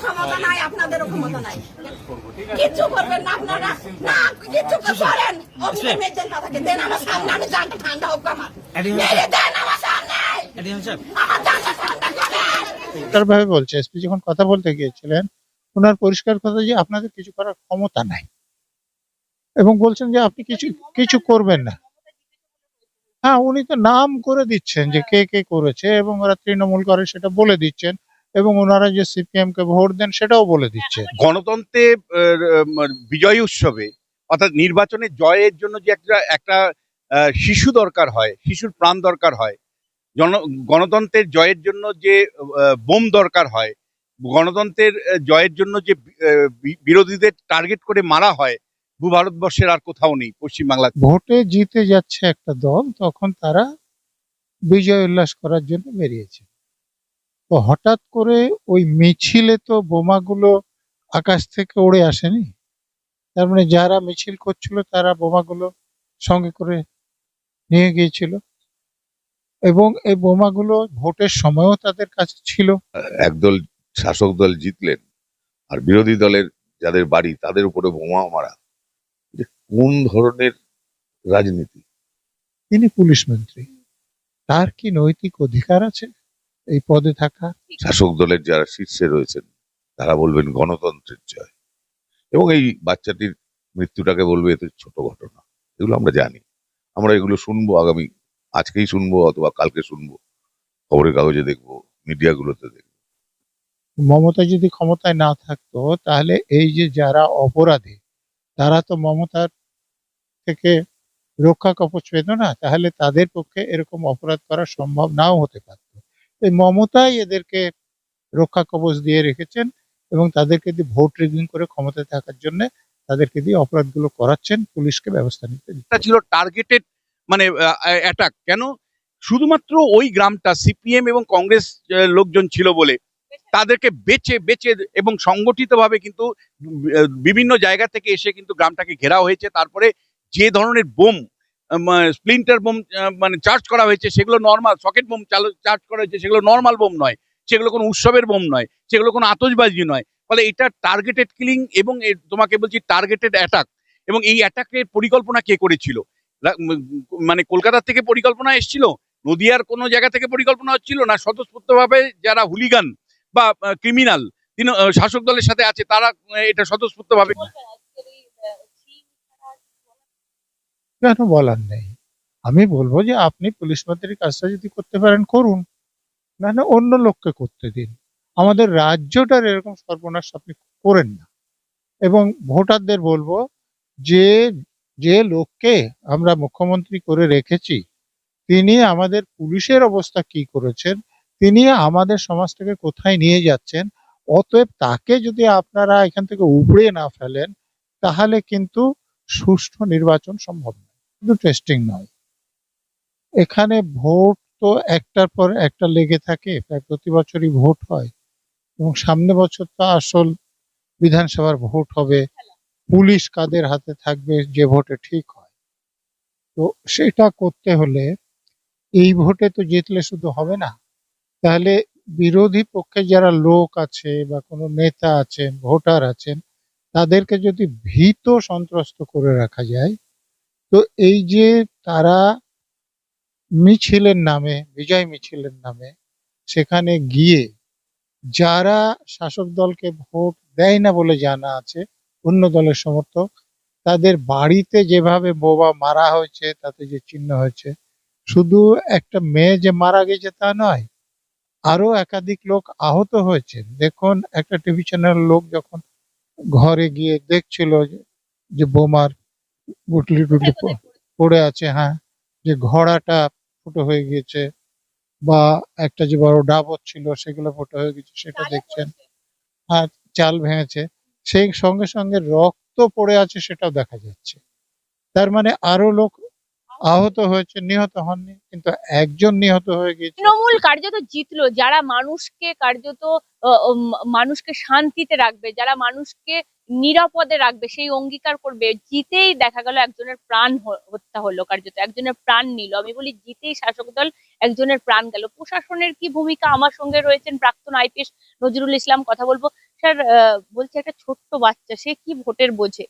ক্ষমতা নাই আপনাদেরও ক্ষমতা নাই। কিচ্ছু করবেন না আপনারা না কিচ্ছু করেন। অভিনয় মেয়েদের তাদেরকে দেন আমার সামনে আমি জানতে ঠান্ডা হোক আমার। মেরে দেন আমার সামনে। আমার জানতে ঠান্ডা করেন পরিষ্কারভাবে বলছে এসপি যখন কথা বলতে গিয়েছিলেন ওনার পরিষ্কার কথা যে আপনাদের কিছু করার ক্ষমতা নাই। এবং বলছেন যে আপনি কিছু কিছু করবেন না। হ্যাঁ উনি তো নাম করে দিচ্ছেন যে কে কে করেছে এবং ওরা তৃণমূল করে সেটা বলে দিচ্ছেন। এবং ওনারা যে সিপিএম কে ভোট দেন সেটাও বলে দিচ্ছে। গণতন্ত্রে বিজয় উৎসবে অর্থাৎ নির্বাচনে জয়ের জন্য যে একটা একটা শিশু দরকার হয় শিশুর প্রাণ দরকার হয় জন গণতন্ত্রের জয়ের জন্য যে বোম দরকার হয় গণতন্ত্রের জয়ের জন্য যে বি- বিরোধীদের টার্গেট করে মারা হয় ভূ ভারতবর্ষের আর কোথাও নেই পশ্চিমবাংলা ভোটে জিতে যাচ্ছে একটা দল তখন তারা বিজয় উল্লাস করার জন্য বেরিয়েছে। তো হঠাৎ করে ওই মিছিলে তো বোমাগুলো আকাশ থেকে উড়ে আসেনি? তার মানে যারা মিছিল করছিল তারা বোমাগুলো সঙ্গে করে নিয়ে গিয়েছিল। এবং এই বোমাগুলো ভোটের সময়ও তাদের কাছে ছিল। একদল শাসক দল জিতলেন আর বিরোধী দলের যাদের বাড়ি তাদের উপরে বোমা মারা। যে কোন ধরনের রাজনীতি? তিনি পুলিশ মন্ত্রী। তার কি নৈতিক অধিকার আছে? এই পদে থাকা শাসক দলের যারা শীর্ষে রয়েছেন তারা বলবেন গণতন্ত্রের জয়। এবং এই বাচ্চাটির মৃত্যুটাকে বলবে এতে ছোট ঘটনা। এগুলো আমরা জানি। আমরা এগুলো শুনব আগামী আজকেই শুনব অথবা কালকে শুনব। খবরের কাগজে দেখব মিডিয়াগুলোতে দেখব। মমতা যদি ক্ষমতায় না থাকতো তাহলে এই যে যারা অপরাধী তারা তো মমতার থেকে রক্ষা কবচ পেত না। তাহলে তাদের পক্ষে এরকম অপরাধ করা সম্ভব নাও হতে পারত। এই মমতাই এদেরকে রক্ষা কবচ দিয়ে রেখেছেন এবং তাদেরকে দিয়ে ভোট রিগিং করে ক্ষমতায় থাকার জন্য তাদেরকে দিয়ে অপরাধগুলো করাচ্ছেন, পুলিশকে ব্যবস্থা নিতে ছিল টার্গেটেড মানে অ্যাটাক কেন? শুধুমাত্র ওই গ্রামটা, সিপিএম এবং কংগ্রেস লোকজন ছিল বলে। তাদেরকে বেচে বেচে এবং সংগঠিতভাবে কিন্তু বিভিন্ন জায়গা থেকে এসে কিন্তু গ্রামটাকে ঘেরা হয়েছে। তারপরে যে ধরনের বোম স্প্লিন্টার বোম মানে চার্জ করা হয়েছে, সেগুলো নর্মাল সকেট বোম চার্জ করা হয়েছে, সেগুলো নর্মাল বোম নয়। সেগুলো কোনো উৎসবের বোম নয়, সেগুলো কোনো আতশবাজি নয়। ফলে এটা টার্গেটেড কিলিং এবং তোমাকে বলছি টার্গেটেড অ্যাটাক এবং এই অ্যাটাকের পরিকল্পনা কে করেছিল? মানে কলকাতা থেকে পরিকল্পনা এসেছিল? নদিয়ার কোনো জায়গা থেকে পরিকল্পনা হচ্ছিল? না, স্বতঃস্ফূর্তভাবে যারা হুলিগান বা ক্রিমিনাল তিনি শাসক দলের সাথে আছে, তারা এটা স্বতঃস্ফূর্তভাবে কেন বলার নেই? আমি বলব যে আপনি পুলিশ মন্ত্রীর কাজটা যদি করতে পারেন, করুন। না না অন্য লোককে করতে দিন। আমাদের রাজ্যটার এরকম সর্বনাশ আপনি করেন না। এবং ভোটারদের বলব যে যে লোককে আমরা মুখ্যমন্ত্রী করে রেখেছি, তিনি আমাদের পুলিশের অবস্থা কি করেছেন, তিনি আমাদের সমাজটাকে কোথায় নিয়ে যাচ্ছেন, অতএব তাকে যদি আপনারা এখান থেকে উপড়ে না ফেলেন, তাহলে কিন্তু সুষ্ঠু নির্বাচন সম্ভব শুধু টেস্টিং নয়। এখানে ভোট তো একটার পর একটা লেগে থাকে, প্রায় প্রতি বছরই ভোট হয় এবং সামনে বছর তো আসল বিধানসভার ভোট হবে। পুলিশ কাদের হাতে থাকবে যে ভোটে ঠিক হয়। তো সেটা করতে হলে এই ভোটে তো জিতলে শুধু হবে না। তাহলে বিরোধী পক্ষে যারা লোক আছে বা কোনো নেতা আছেন, ভোটার আছেন, তাদেরকে যদি ভীত সন্ত্রস্ত করে রাখা যায় তো এই যে তারা মিছিলের নামে, বিজয় মিছিলের নামে সেখানে গিয়ে যারা শাসক দলকে ভোট দেয় না বলে জানা আছে, অন্য দলের সমর্থক, তাদের বাড়িতে যেভাবে বোবা মারা হয়েছে, তাতে যে চিহ্ন হয়েছে, শুধু একটা মেয়ে যে মারা গেছে তা নয়, আরও একাধিক লোক আহত হয়েছে। দেখুন, একটা টিভি চ্যানেল লোক যখন ঘরে গিয়ে দেখছিল যে- বোমার গুটলি টুটলি পড়ে আছে হ্যাঁ। যে ঘোড়াটা ফুটো হয়ে গিয়েছে বা একটা যে বড় ডাবর ছিল সেগুলো ফুটো হয়ে গেছে সেটা দেখছেন। হ্যাঁ চাল ভেঙেছে। সেই সঙ্গে সঙ্গে রক্ত পড়ে আছে সেটাও দেখা যাচ্ছে। তার মানে আরও লোক আহত হয়েছে নিহত হননি কিন্তু একজন নিহত হয়ে গিয়েছে। তৃণমূল কার্যত জিতলো যারা মানুষকে কার্যত মানুষকে শান্তিতে রাখবে যারা মানুষকে নিরাপদে রাখবে, সেই অঙ্গীকার করবে, জিতেই দেখা গেল একজনের প্রাণ হত্যা হলো, কার্যত একজনের প্রাণ নিল। আমি বলি জিতেই শাসক দল একজনের প্রাণ গেল। প্রশাসনের কি ভূমিকা? আমার সঙ্গে রয়েছেন প্রাক্তন আইপিএস নজরুল ইসলাম, কথা বলব। স্যার বলছে একটা ছোট্ট বাচ্চা, সে কি ভোটের বোঝে?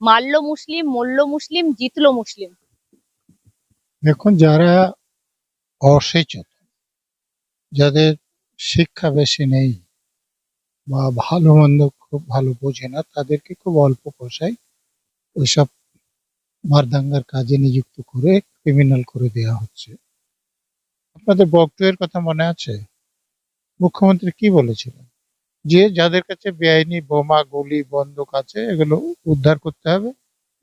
মারলো মুসলিম, মরলো মুসলিম, জিতলো মুসলিম? দেখুন, যারা অসচেতন, যাদের শিক্ষা বেশি নেই বা ভালো মন্দ খুব ভালো বোঝে না, তাদেরকে খুব অল্প পয়সায় ওইসব মারদাঙ্গার কাজে নিযুক্ত করে ক্রিমিনাল করে দেওয়া হচ্ছে। আপনাদের বকটুয়ের কথা মনে আছে? মুখ্যমন্ত্রী কি বলেছিলেন? যে যাদের কাছে বেআইনি বোমা, গুলি, বন্দুক আছে, এগুলো উদ্ধার করতে হবে।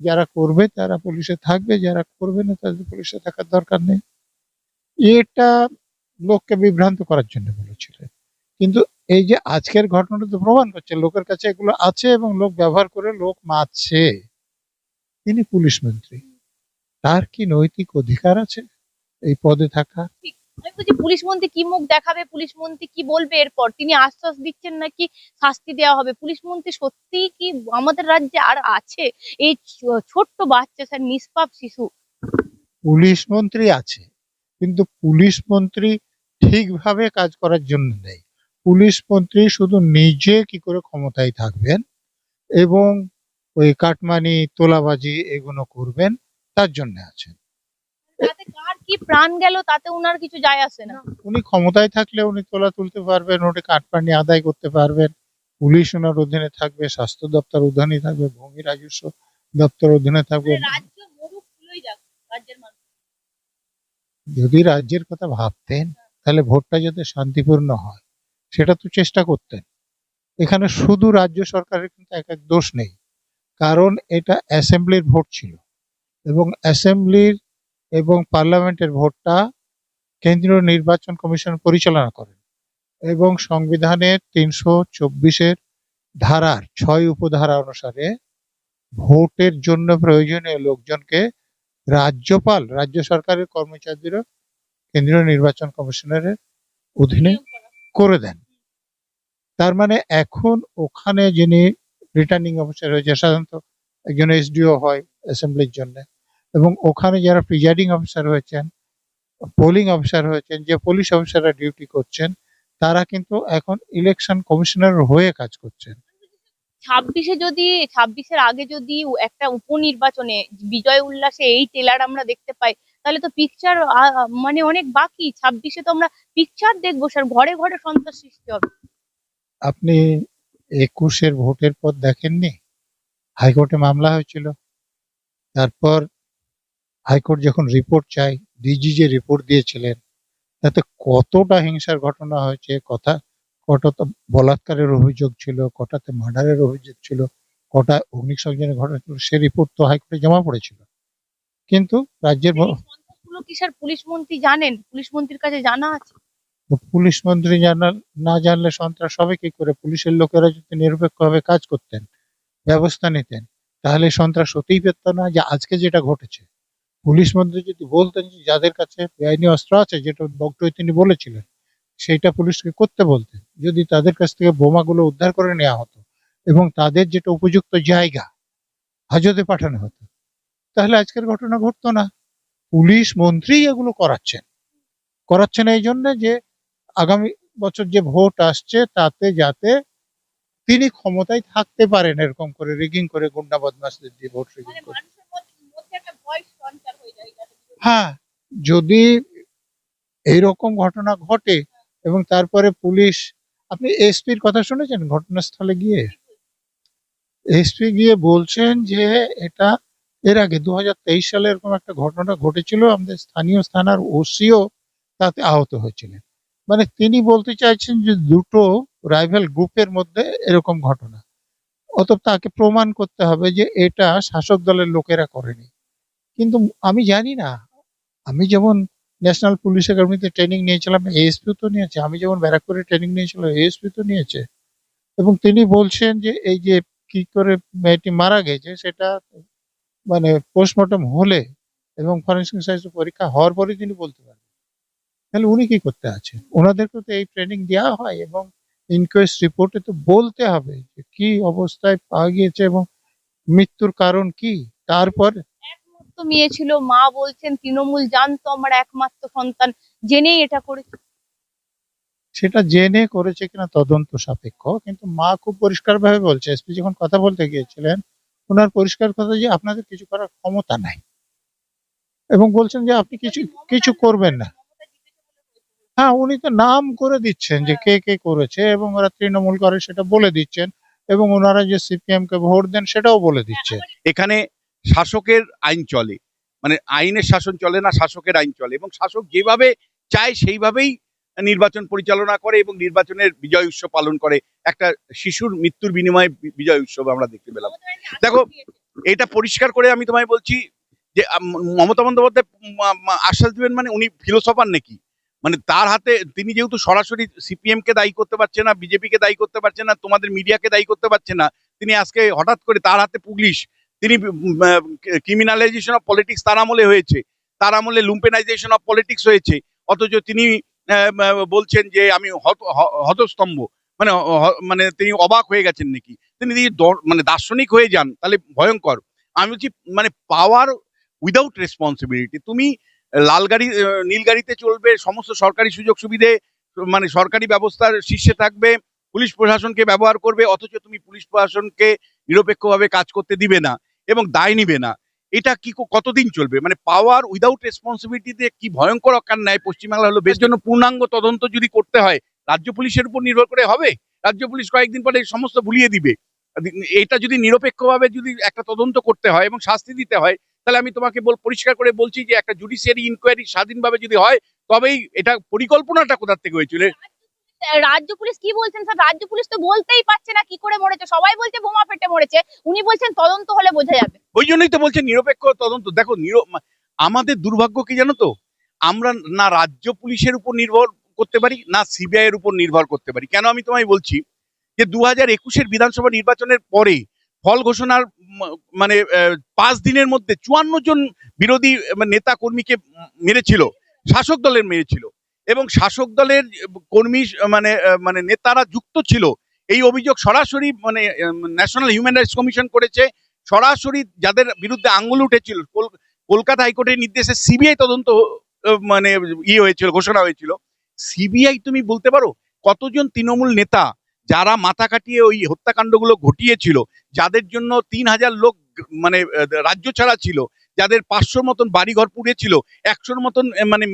যারা করবে তারা পুলিশে থাকবে, যারা করবে না তাদের পুলিশে থাকার দরকার নেই। এটা লোককে বিভ্রান্ত করার জন্য বলেছিলেন। কিন্তু এই যে আজকের ঘটনাটা তো প্রমাণ করছে লোকের কাছে এগুলো আছে এবং লোক ব্যবহার করে লোক মারছে। তিনি পুলিশ মন্ত্রী। তার কি নৈতিক অধিকার আছে এই পদে থাকা? আমি বলছি পুলিশ মন্ত্রী কি মুখ দেখাবে? পুলিশ মন্ত্রী কি বলবে? এরপর তিনি আশ্বাস দিচ্ছেন নাকি শাস্তি দেওয়া হবে? পুলিশ মন্ত্রী সত্যিই কি আমাদের রাজ্যে আর আছে? এই ছোট্ট বাচ্চা স্যার নিষ্পাপ শিশু। পুলিশ মন্ত্রী আছে কিন্তু পুলিশ মন্ত্রী ঠিকভাবে কাজ করার জন্য নেই। পুলিশ মন্ত্রী শুধু নিজে কি করে ক্ষমতায় থাকবেন এবং ওই কাটমানি তোলাবাজি এগুলো করবেন তার জন্য আছেন। তাতে কার কি প্রাণ গেল তাতে উনার কিছু যায় আসে না। উনি ক্ষমতায় থাকলে উনি তোলা তুলতে পারবেন ওটা কাটপানি আদায় করতে পারবেন পুলিশ ওনার অধীনে থাকবে স্বাস্থ্য দপ্তর অধীনে থাকবে ভূমি রাজস্ব দপ্তর অধীনে থাকবে। রাজ্য মরুক ফুলই যাক রাজ্যের মানুষ। যদি রাজ্যের কথা ভাবতেন তাহলে ভোটটা যাতে শান্তিপূর্ণ হয়। সেটা তো চেষ্টা করতেন। এখানে শুধু রাজ্য সরকারের কিন্তু এক এক দোষ নেই, কারণ এটা অ্যাসেম্বলির ভোট ছিল এবং অ্যাসেম্বলির এবং পার্লামেন্টের ভোটটা কেন্দ্রীয় নির্বাচন কমিশন পরিচালনা করেন এবং সংবিধানের তিনশো চব্বিশের ধারার ছয় উপধারা অনুসারে ভোটের জন্য প্রয়োজনীয় লোকজনকে রাজ্যপাল, রাজ্য সরকারের কর্মচারীদেরও কেন্দ্রীয় নির্বাচন কমিশনের অধীনে করে দেন। তার মানে এখন ওখানে যিনি রিটার্নিং অফিসার হয়েছে সাধারণত একজন এসডিও হয় অ্যাসেম্বলির জন্য। এবং ওখানে যারা প্রিজাইডিং অফিসার হয়েছেন পোলিং অফিসার হয়েছেন, যে পুলিশ অফিসাররা ডিউটি করছেন, তারা কিন্তু এখন ইলেকশন কমিশনার হয়ে কাজ করছেন। ছাব্বিশে যদি, ছাব্বিশের আগে যদি একটা উপনির্বাচনে বিজয় উল্লাসে এই টেলার আমরা দেখতে পাই, তাহলে তো পিকচার মানে অনেক বাকি। ছাব্বিশে তো আমরা পিকচার দেখব, স্যার। ঘরে ঘরে সন্ত্রাস সৃষ্টি হবে। আপনি একুশের ভোটের পর দেখেননি? হাইকোর্টে মামলা হয়েছিল। তারপর হাইকোর্ট যখন রিপোর্ট চাই ডিজি যে রিপোর্ট দিয়েছিলেন, তাতে কতটা হিংসার ঘটনা হয়েছে, কথা কতটা বলাৎকারের অভিযোগ ছিল কটাতে মার্ডারের অভিযোগ ছিল কটা অগ্নিসংযোগের ঘটনা ছিল সে রিপোর্ট তো হাইকোর্টে জমা পড়েছিল। কিন্তু রাজ্যের পুলিশ মন্ত্রী জানেন? পুলিশ মন্ত্রীর কাছে জানা আছে? পুলিশ মন্ত্রী জানা না জানলে সন্ত্রাস হবে কি করে? পুলিশের লোকেরা যদি নিরপেক্ষভাবে কাজ করতেন ব্যবস্থা নিতেন তাহলে সন্ত্রাস হতেই পেত না যে আজকে যেটা ঘটেছে। পুলিশ মন্ত্রী যদি বলতেন যে যাদের কাছে বেআইনি অস্ত্র আছে যেটা বক্তব্যে তিনি বলেছিলেন সেইটা পুলিশকে করতে বলতেন। যদি তাদের কাছ থেকে বোমাগুলো উদ্ধার করে নেওয়া হতো এবং তাদের যেটা উপযুক্ত জায়গা হাজতে পাঠানো হতো তাহলে আজকের ঘটনা ঘটতো না। পুলিশ মন্ত্রী এগুলো করাচ্ছেন। করাচ্ছেন এই জন্য যে আগামী বছর যে ভোট আসছে তাতে যাতে তিনি ক্ষমতায় থাকতে পারেন এরকম করে রিগিং করে গুন্ডা বদমাসদের দিয়ে ভোট রিগিং মানে করে। হ্যাঁ যদি এইরকম ঘটনা ঘটে এবং তারপরে পুলিশ, আপনি এসপির কথা শুনেছেন ঘটনাস্থলে গিয়ে? এসপি গিয়ে বলছেন যে এটা এর আগে দু সালে এরকম একটা ঘটনা ঘটেছিল, আমাদের স্থানীয় থানার ওসিও তাতে আহত হয়েছিলেন। মানে তিনি বলতে চাইছেন যে দুটো রাইভাল গ্রুপের মধ্যে এরকম ঘটনা। অতএব তাকে প্রমাণ করতে হবে যে এটা শাসক দলের লোকেরা করেনি। কিন্তু আমি জানি না, আমি যেমন ন্যাশনাল পুলিশ একাডেমিতে ট্রেনিং নিয়েছিলাম এএসপি তো নিয়েছে। আমি যেমন ব্যারাকপুরে ট্রেনিং নিয়েছিলাম এএসপি তো নিয়েছে। এবং তিনি বলছেন যে, এই যে কি করে মেয়েটি মারা গেছে, সেটা মানে পোস্টমর্টম হলে এবং ফরেন্সিক সায়েন্স পরীক্ষা হওয়ার পরে তিনি বলতে পারবেন। তাহলে উনি কি করতে আছেন ওনাদেরকে তো এই ট্রেনিং দেওয়া হয় এবং ইনকোয়েস্ট রিপোর্টে তো বলতে হবে যে, কি অবস্থায় পাওয়া গিয়েছে এবং মৃত্যুর কারণ কি? তারপর মেয়ে ছিল মা বলছেন তৃণমূল জানতো আমার একমাত্র সন্তান। জেনেই এটা করেছে। সেটা জেনে করেছে কিনা তদন্ত সাপেক্ষ কিন্তু মা খুব পরিষ্কারভাবে বলছে। এসপি যখন কথা বলতে গিয়েছিলেন ওনার পরিষ্কার কথা যে আপনাদের কিছু করার ক্ষমতা নাই। এবং বলছেন যে আপনি কিছু কিছু করবেন না। হ্যাঁ উনি তো নাম করে দিচ্ছেন যে কে কে করেছে এবং ওরা তৃণমূল করে সেটা বলে দিচ্ছেন এবং ওনারা যে সিপিএম কে ভোট দেন সেটাও বলে দিচ্ছে। এখানে শাসকের আইন চলে। মানে আইনের শাসন চলে না শাসকের আইন চলে। এবং শাসক যেভাবে চায় সেইভাবেই নির্বাচন পরিচালনা করে এবং নির্বাচনের বিজয় উৎসব পালন করে। একটা শিশুর মৃত্যুর বিনিময়ে বিজয় উৎসব আমরা দেখতে পেলাম। দেখো, এটা পরিষ্কার করে আমি তোমায় বলছি যে মমতা বন্দ্যোপাধ্যায় আশ্বাস দিবেন মানে উনি ফিলোসফার নাকি? মানে তার হাতে তিনি যেহেতু সরাসরি সিপিএম কে দায়ী করতে পারছে না বিজেপি কে দায়ী করতে পারছে না তোমাদের মিডিয়াকে দায়ী করতে পারছে না তিনি আজকে হঠাৎ করে তার হাতে পুলিশ তিনি ক্রিমিনালাইজেশন অফ পলিটিক্স তার আমলে হয়েছে। তার আমলে লুম্পেনাইজেশন অফ পলিটিক্স হয়েছে। অথচ তিনি বলছেন যে আমি হতস্তম্ভ। মানে মানে তিনি অবাক হয়ে গেছেন নাকি? তিনি যদি মানে দার্শনিক হয়ে যান, তাহলে ভয়ঙ্কর। আমি বলছি মানে পাওয়ার উইদাউট রেসপন্সিবিলিটি তুমি লাল গাড়ি নীল গাড়িতে চলবে, সমস্ত সরকারি সুযোগ সুবিধে মানে সরকারি ব্যবস্থার শীর্ষে থাকবে, পুলিশ প্রশাসনকে ব্যবহার করবে, অথচ তুমি পুলিশ প্রশাসনকে নিরপেক্ষভাবে কাজ করতে দিবে না। এবং দায় নিবে না। এটা কি কতদিন চলবে? মানে পাওয়ার উইদাউট রেসপন্সিবিলিটিতে কি ভয়ঙ্কর অকার ন্যায় পশ্চিমবাংলা হলো? বেশ জন্য পূর্ণাঙ্গ তদন্ত যদি করতে হয়, রাজ্য পুলিশের উপর নির্ভর করে হবে? রাজ্য পুলিশ কয়েকদিন পরে সমস্ত ভুলিয়ে দিবে। এটা যদি নিরপেক্ষভাবে যদি একটা তদন্ত করতে হয় এবং শাস্তি দিতে হয়, তাহলে আমি তোমাকে বল পরিষ্কার করে বলছি যে একটা জুডিশিয়ারি ইনকোয়ারি স্বাধীনভাবে যদি হয়, তবেই এটা পরিকল্পনাটা কোথা থেকে হয়েছিল? রাজ্য পুলিশ কি বলছেন স্যার? রাজ্য পুলিশ তো বলতেই পারছে না কি করে মরেছে। সবাই বলছে বোমা ফেটে মরেছে। উনি বলছেন তদন্ত হলে বোঝা যাবে। ওই জন্যই তো বলছে নিরপেক্ষ তদন্ত। দেখো আমাদের দুর্ভাগ্য কি জানো তো? আমরা না রাজ্য পুলিশের উপর নির্ভর করতে পারি, না সিবিআই এর উপর নির্ভর করতে পারি। কেন আমি তোমায় বলছি? যে দু হাজার একুশের বিধানসভা নির্বাচনের পরে ফল ঘোষণার মানে পাঁচ দিনের মধ্যে চুয়ান্ন জন বিরোধী নেতা কর্মীকে মেরেছিল, শাসক দলের মেরেছিল। এবং শাসক দলের কর্মী মানে মানে নেতারা যুক্ত ছিল। এই অভিযোগ সরাসরি মানে ন্যাশনাল হিউম্যান রাইটস কমিশন করেছে। সরাসরি যাদের বিরুদ্ধে আঙ্গুল উঠেছিল কলকাতা হাইকোর্টের নির্দেশে সিবিআই তদন্ত মানে ইয়ে হয়েছিল, ঘোষণা হয়েছিল। সিবিআই তুমি বলতে পারো, কতজন তৃণমূল নেতা যারা মাথা কাটিয়ে ওই হত্যাকাণ্ডগুলো ঘটিয়েছিল, যাদের জন্য তিন হাজার লোক মানে রাজ্য ছাড়া ছিল যাদের পাঁচশোর মতন বাড়িঘর পুড়েছিল একশোর মতন মানে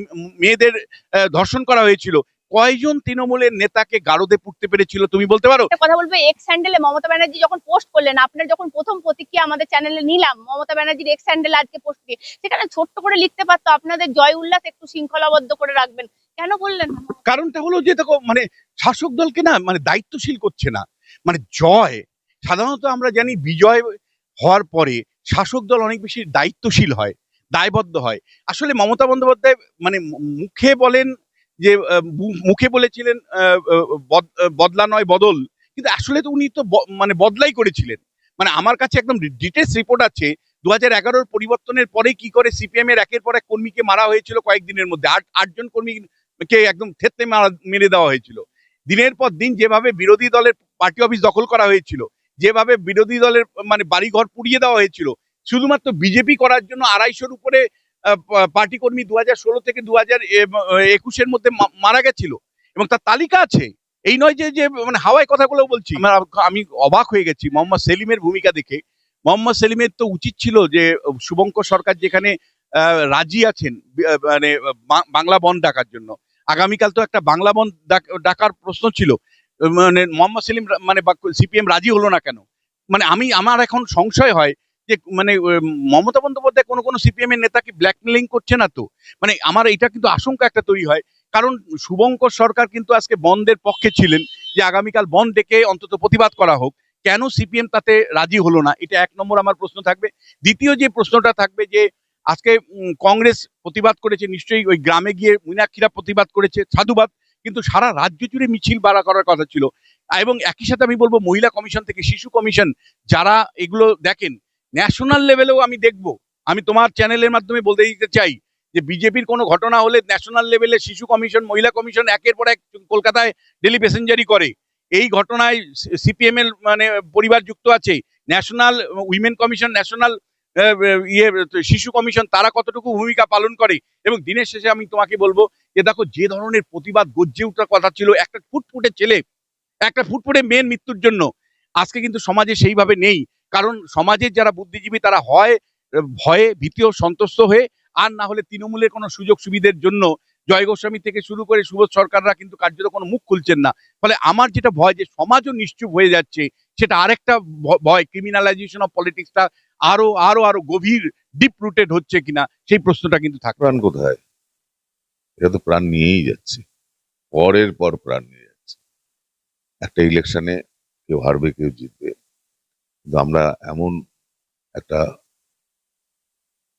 মেয়েদের ধর্ষণ করা হয়েছিল কয়জন তৃণমূলের নেতাকে গারদে পুড়তে পেরেছিল তুমি বলতে পারো? কথা বলব এক্স হ্যান্ডেলে মমতা ব্যানার্জি যখন পোস্ট করলেন আপনার যখন প্রথম প্রতিক্রিয়া আমাদের চ্যানেলে নিলাম মমতা ব্যানার্জির এক্স হ্যান্ডেলে আজকে পোস্ট দিয়ে সেখানে ছোট্ট করে লিখতে পারতো আপনাদের জয় উল্লাস একটু শৃঙ্খলাবদ্ধ করে রাখবেন কেন বললেন কারণটা হলো যে দেখো মানে শাসক দলকে না মানে দায়িত্বশীল করছে না মানে জয় সাধারণত আমরা জানি বিজয় হওয়ার পরে শাসক দল অনেক বেশি দায়িত্বশীল হয়, দায়বদ্ধ হয়। আসলে মমতা বন্দ্যোপাধ্যায় মানে মুখে বলেন যে মুখে বলেছিলেন বদলা নয়, বদল। কিন্তু আসলে তো উনি তো মানে বদলাই করেছিলেন। মানে আমার কাছে একদম ডিটেলস রিপোর্ট আছে দু হাজার এগারোর পরিবর্তনের পরে কি করে সিপিএম এর একের পর এক কর্মীকে মারা হয়েছিল কয়েকদিনের মধ্যে। আট, আটজন কর্মীকে একদম থেতলে মারা, মেরে দেওয়া হয়েছিল। দিনের পর দিন যেভাবে বিরোধী দলের পার্টি অফিস দখল করা হয়েছিল যেভাবে বিরোধী দলের মানে বাড়িঘর পুড়িয়ে দেওয়া হয়েছিল, শুধুমাত্র বিজেপি করার জন্য আড়াইশোর উপরে পার্টি কর্মী দু ষোলো থেকে দু হাজার একুশের মধ্যে মারা গেছিল। এবং তার তালিকা আছে। এই নয় যে যে মানে হাওয়ায় কথাগুলো বলছি। আমি অবাক হয়ে গেছি মোহাম্মদ সেলিমের ভূমিকা দেখে। মোহাম্মদ সেলিমের তো উচিত ছিল যে, শুভঙ্কর সরকার যেখানে রাজি আছেন মানে বাংলা বন ডাকার জন্য। আগামীকাল তো একটা বাংলা বন ডাক- ডাকার প্রশ্ন ছিল। মানে মোহাম্মদ সেলিম মানে সিপিএম রাজি হলো না কেন? মানে আমি, আমার এখন সংশয় হয় যে মানে মমতা বন্দ্যোপাধ্যায় কোনো কোনো সিপিএম এর নেতাকে ব্ল্যাকমেলিং করছে না তো? মানে আমার এটা কিন্তু আশঙ্কা একটা তৈরি হয়। কারণ শুভঙ্কর সরকার কিন্তু আজকে বন্ধের পক্ষে ছিলেন যে আগামীকাল বন্ধ ডেকে অন্তত প্রতিবাদ করা হোক। কেন সিপিএম তাতে রাজি হলো না? এটা এক নম্বর আমার প্রশ্ন থাকবে। দ্বিতীয় যে প্রশ্নটা থাকবে যে আজকে কংগ্রেস প্রতিবাদ করেছে, নিশ্চয়ই ওই গ্রামে গিয়ে মীনাক্ষীরা প্রতিবাদ করেছে, সাধুবাদ। কিন্তু সারা রাজ্য জুড়ে মিছিল বাড়া করার কথা ছিল। এবং একই সাথে আমি বলব, মহিলা কমিশন থেকে শিশু কমিশন যারা এগুলো দেখেন ন্যাশনাল লেভেলেও আমি দেখব। আমি তোমার চ্যানেলের মাধ্যমে বলতে দিতে চাই যে, বিজেপির কোনো ঘটনা হলে ন্যাশনাল লেভেলে শিশু কমিশন, মহিলা কমিশন একের পর এক কলকাতায় ডেলি প্যাসেঞ্জারি করে। এই ঘটনায় সিপিএম এর মানে পরিবার যুক্ত আছে। ন্যাশনাল উইমেন কমিশন ন্যাশনাল ইয়ে শিশু কমিশন তারা কতটুকু ভূমিকা পালন করে? এবং দিনের শেষে আমি তোমাকে বলব যে, দেখো, যে ধরনের প্রতিবাদ গজ্জে ওঠার কথা ছিল, একটা ফুটফুটে ছেলে, একটা ফুটফুটে মেয়ের মৃত্যুর জন্য। আজকে কিন্তু সমাজে সেইভাবে নেই। কারণ সমাজের যারা বুদ্ধিজীবী, তারা হয়, ভয়ে ভীতি ও সন্তুষ্ট হয়ে, আর না হলে তৃণমূলের কোনো সুযোগ সুবিধের জন্য জয় গোস্বামী থেকে শুরু করে সুবোধ সরকাররা কিন্তু কার্যত কোনো মুখ খুলছেন না। ফলে আমার যেটা ভয় যে, সমাজও নিশ্চুপ হয়ে যাচ্ছে। সেটা আরেকটা ভয় ক্রিমিনালাইজেশন অফ পলিটিক্সটা আরও আরও আরও গভীর ডিপ রুটেড হচ্ছে কিনা, সেই প্রশ্নটা কিন্তু থাকবে। প্রাণ কোথায়? এটা তো প্রাণ নিয়েই যাচ্ছে। পরের পর প্রাণ নিয়ে যাচ্ছে। একটা ইলেকশনে কেউ হারবে, কেউ জিতবে। কিন্তু আমরা এমন একটা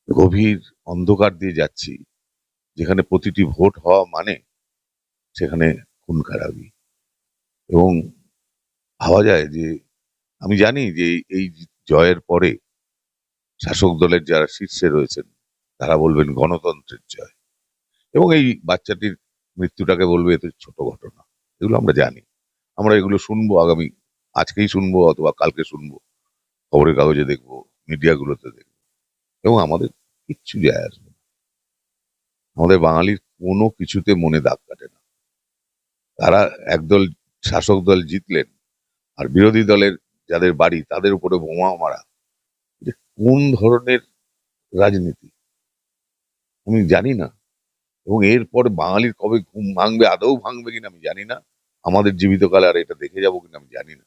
গভীর অন্ধকার দিয়ে যাচ্ছি, যেখানে প্রতিটি ভোট হওয়া মানে সেখানে খুন খারাপি। এবং ভাবা যায় যে আমি জানি যে এই- জয়ের পরে শাসক দলের যারা শীর্ষে রয়েছেন, তারা বলবেন গণতন্ত্রের জয়। এবং এই বাচ্চাটির মৃত্যুটাকে বলবে এত ছোট ঘটনা। এগুলো আমরা জানি। আমরা এগুলো শুনব, আগামী, আজকেই শুনব অথবা কালকে শুনব। খবরের কাগজে দেখব, মিডিয়াগুলোতে দেখব। এবং আমাদের কিচ্ছু যায় আসবে না। আমাদের বাঙালির কোনো কিছুতে মনে দাগ কাটে না। তারা একদল শাসক দল জিতলেন, আর বিরোধী দলের যাদের বাড়ি, তাদের উপরে বোমা মারা। এটা কোন ধরনের রাজনীতি? আমি জানি না। এবং এরপরে বাঙালির কবে ঘুম ভাঙবে, আদৌ ভাঙবে কিনা আমি জানি না। আমাদের জীবিতকালে আর এটা দেখে যাব কিনা আমি জানি না।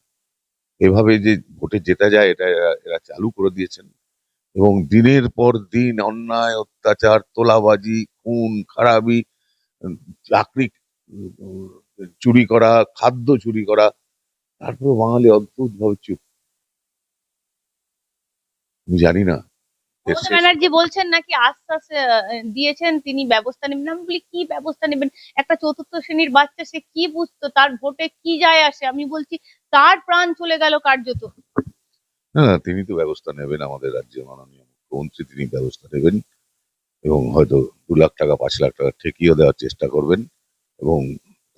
এভাবে যে ভোটে জেতা যায়, এটা এরা- এরা চালু করে দিয়েছেন। এবং দিনের পর দিন অন্যায়, অত্যাচার, তোলাবাজি, খুন, খারাপি, চাকরি চুরি করা, খাদ্য চুরি করা তারপরে বাঙালি অদ্ভুত ভাবে চুপ। আমি জানি না। মমতা ব্যানার্জি বলছেন নাকি আশ্বাস দিয়েছেন তিনি ব্যবস্থা নেবেন। আমি বলি কি ব্যবস্থা নেবেন? একটা চতুর্থ শ্রেণির বাচ্চা সে কি বুঝতো? তার ভোটে কি যায় আসে? আমি বলছি তার প্রাণ চলে গেল কার্যত। না না তিনি তো ব্যবস্থা নেবেন আমাদের রাজ্যের মাননীয় মুখ্যমন্ত্রী তিনি ব্যবস্থা নেবেন। এবং হয়তো দু লাখ টাকা পাঁচ লাখ টাকা ঠেকিয়ে দেওয়ার চেষ্টা করবেন। এবং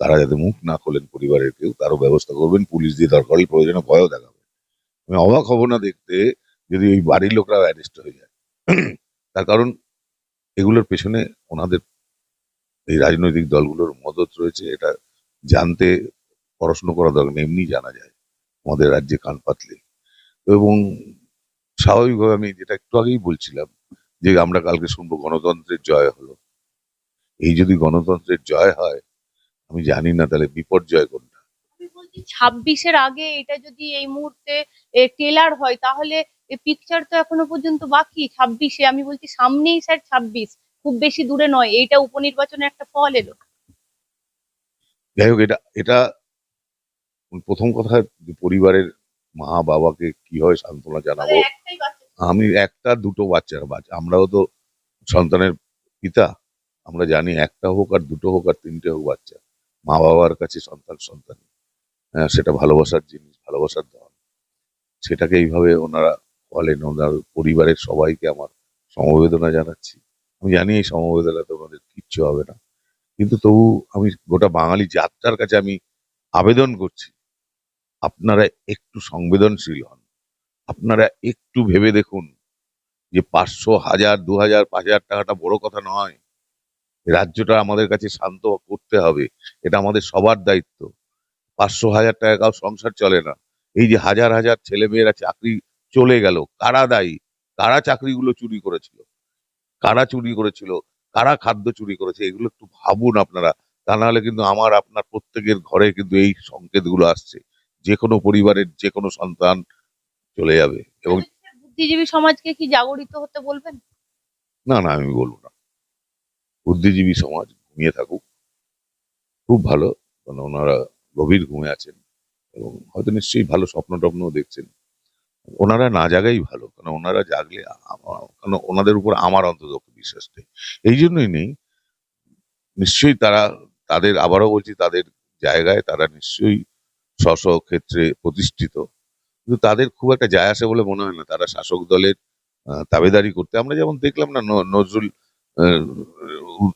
তারা যাতে মুখ না খোলেন পরিবারের কেউ, তারও ব্যবস্থা করবেন, পুলিশ দিয়ে দরকার হলে প্রয়োজনে ভয়ও দেখাবেন। আমি অবাক হব না দেখতে যদি ওই বাড়ির লোকরা অ্যারেস্ট হয়ে যায়। তার কারণ এগুলোর পেছনে ওনাদের এই রাজনৈতিক দলগুলোর মদত রয়েছে, এটা জানতে পড়াশুনো করা দরকার এমনি জানা যায় আমাদের রাজ্যে কান পাতলে। এবং স্বাভাবিকভাবে আমি যেটা একটু আগেই বলছিলাম যে আমরা কালকে শুনব গণতন্ত্রের জয় হলো। এই যদি গণতন্ত্রের জয় হয় আমি জানি না তাহলে বিপর্যয় কোনটা। বলছি ছাব্বিশের আগে এটা যদি এই মুহূর্তে টেলার হয় তাহলে পিকচার তো এখনও পর্যন্ত বাকি ছাব্বিশে। আমি বলছি সামনেই স্যার ছাব্বিশ খুব বেশি দূরে নয় এইটা উপনির্বাচনে একটা ফল এলো। যাই হোক এটা এটা প্রথম কথা পরিবারের মা বাবাকে কীভাবে সান্ত্বনা জানাব। আমি একটা দুটো বাচ্চার বাচ্চা। আমরাও তো সন্তানের পিতা আমরা জানি একটা হোক আর দুটো হোক আর তিনটে হোক বাচ্চা। মা বাবার কাছে সন্তান সন্তান। হ্যাঁ, সেটা ভালোবাসার জিনিস ভালোবাসার ধন। সেটাকে এইভাবে ওনারা বলেন ওনার পরিবারের সবাইকে আমার সমবেদনা জানাচ্ছি। আমি জানি এই সমবেদনাতে ওনাদের কিচ্ছু হবে না। কিন্তু তবু আমি গোটা বাঙালি জাতটার কাছে আমি আবেদন করছি আপনারা একটু সংবেদনশীল হন। আপনারা একটু ভেবে দেখুন যে পাঁচশো হাজার দু হাজার পাঁচ হাজার টাকাটা বড় কথা নয়। রাজ্যটা আমাদের কাছে শান্ত করতে হবে এটা আমাদের সবার দায়িত্ব। পাঁচশো হাজার টাকা কাউ সংসার চলে না। এই যে হাজার হাজার ছেলে মেয়েরা চাকরি চলে গেল কারা দায়ী? কারা চাকরিগুলো চুরি করেছিল? কারা চুরি করেছিল? কারা খাদ্য চুরি করেছে? এগুলো একটু ভাবুন আপনারা। তা নাহলে কিন্তু আমার আপনার প্রত্যেকের ঘরে কিন্তু এই সংকেতগুলো আসছে। যে কোনো পরিবারের যে কোনো সন্তান চলে যাবে এবং বুদ্ধিজীবী সমাজকে কি জাগরিত হতে বলবেন? না না আমি বলব না। বুদ্ধিজীবী সমাজ ঘুমিয়ে থাকুক। খুব ভালো কারণ ওনারা গভীর ঘুমে আছেন এবং হয়তো নিশ্চয়ই ভালো স্বপ্ন টপ্নও দেখছেন। ওনারা না জাগাই ভালো কারণ ওনারা জাগলে কারণ ওনাদের উপর আমার অন্তত বিশ্বাস নেই। এই জন্যই নেই, নিশ্চয়ই তারা, তাদের, আবারও বলছি, তাদের জায়গায় তারা নিশ্চয়ই স্ব ক্ষেত্রে প্রতিষ্ঠিত। কিন্তু তাদের খুব একটা যায় আসে বলে মনে হয় না। তারা শাসক দলের তাবেদারি করতে, আমরা যেমন দেখলাম না, নজরুল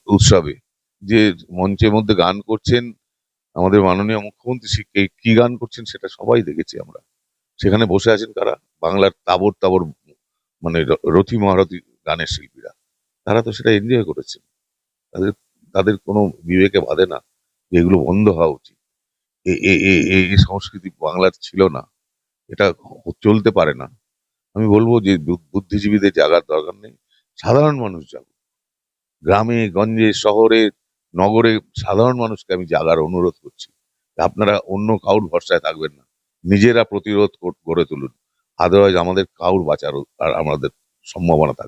উৎসবে। যে মঞ্চের মধ্যে গান করছেন আমাদের মাননীয় মুখ্যমন্ত্রী, সে কে- গান করছেন সেটা সবাই দেখেছি আমরা। সেখানে বসে আছেন কারা? বাংলার তাবর তাবর মানে রথী মহারথী গানের শিল্পীরা। তারা তো সেটা এনজয় করেছেন। তাদের তাদের কোনো বিবেকে বাঁধে না এগুলো বন্ধ হওয়া উচিত। এই সংস্কৃতি বাংলার ছিল না। এটা চলতে পারে না। আমি বলব যে বুদ্ধিজীবীদের জাগার দরকার নেই। সাধারণ মানুষ যাবে গ্রামে, গঞ্জে, শহরে, নগরে সাধারণ মানুষকে আমি জাগার অনুরোধ করছি। আপনারা অন্য কাউর ভরসায় থাকবেন না। নিজেরা প্রতিরোধ গড়ে তুলুন। আদারওয়াইজ আমাদের কাউর বাঁচার আর আমাদের সম্ভাবনা থাকবে